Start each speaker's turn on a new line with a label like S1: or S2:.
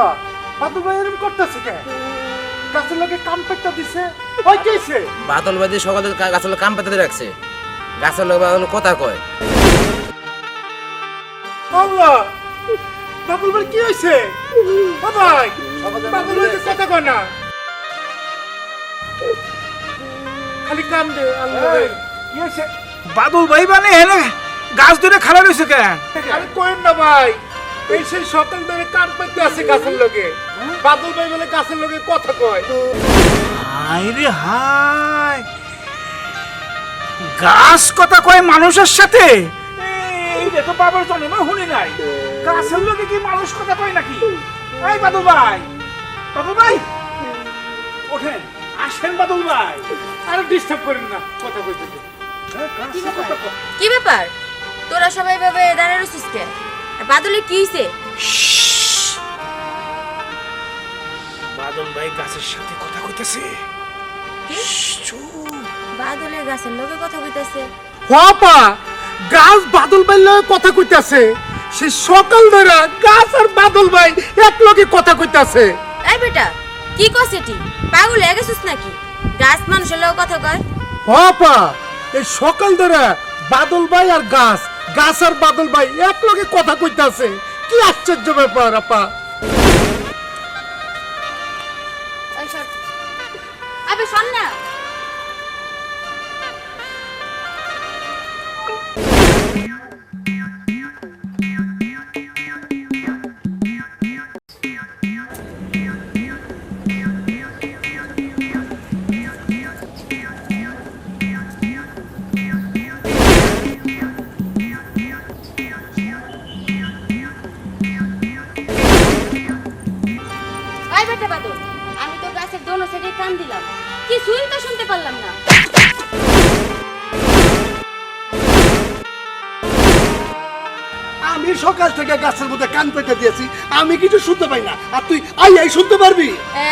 S1: আল্লাহ বাদল ভাই এরকম করতেছে কে? গাছের লোকে কাম পেটটা দিছে ওই কেছে
S2: বাদল বাদি সকালে গাছের লোক কাম পেতে রাখছে গাছের লোক বাদল কথা কয়।
S1: আল্লাহ! বাদল ভাই কি হয়েছে বাবাই বাদল ভাই কথা কয় না। খালি কাম দে আল্লাহ কি
S3: বাদল ভাই মানে গাছ ধরে খাড়া রয়েছে কেন
S1: আরে কোয়েন না ভাই এই সেই সকাল ধরে কান পেতে আছে গাছের লোকে বাদল ভাই বলে গাছের লোকে কথা কয়।
S3: হায় রে হায়। গাছ কথা কয় মানুষের সাথে? এইটা তো বাবার জন্ম শুনি নাই। গাছের লোকে কি মানুষ কথা কয় নাকি? এই বাদল ভাই। বাদল ভাই ওঠেন। আসেন বাদল ভাই।
S1: আরে ডিস্টার্ব করেন না কথা কইতে।
S4: কি ব্যাপার? কি ব্যাপার? তোরা সবাই ভাবে দাঁড়ায় রয়েছিস বাদলে কি হইছে?
S3: বাদল ভাই গাছের সাথে কথা কইতেছে।
S4: বাদলের গাছের লোকে কথা কইতাছে।
S1: বাবা গাছ বাদল ভাই লগে কথা কইতাছে। সে সকাল ধরে গাছ আর বাদল ভাই এক লগে কথা কইতাছে।
S4: এই বেটা কি কস এটি? পাগল হয়ে গেছিস নাকি? গাছ মানুষের লোক কথা কয়।
S1: বাবা এই সকাল ধরে বাদল ভাই আর গাছ গাছ আর বাদল ভাই এক লোকে কথা কইতে আছে কি আশ্চর্য ব্যাপার আপা।
S4: আবে আমি তো গাছের দোনো সাইডে কান দিলাম। কিছুই তো শুনতে পারলাম না।
S5: আমি সকাল থেকে গাছের মধ্যে কান পেতে দিয়েছি। আমি কিছু শুনতে পাই না। আর তুই আই আই শুনতে পারবি?
S4: এ,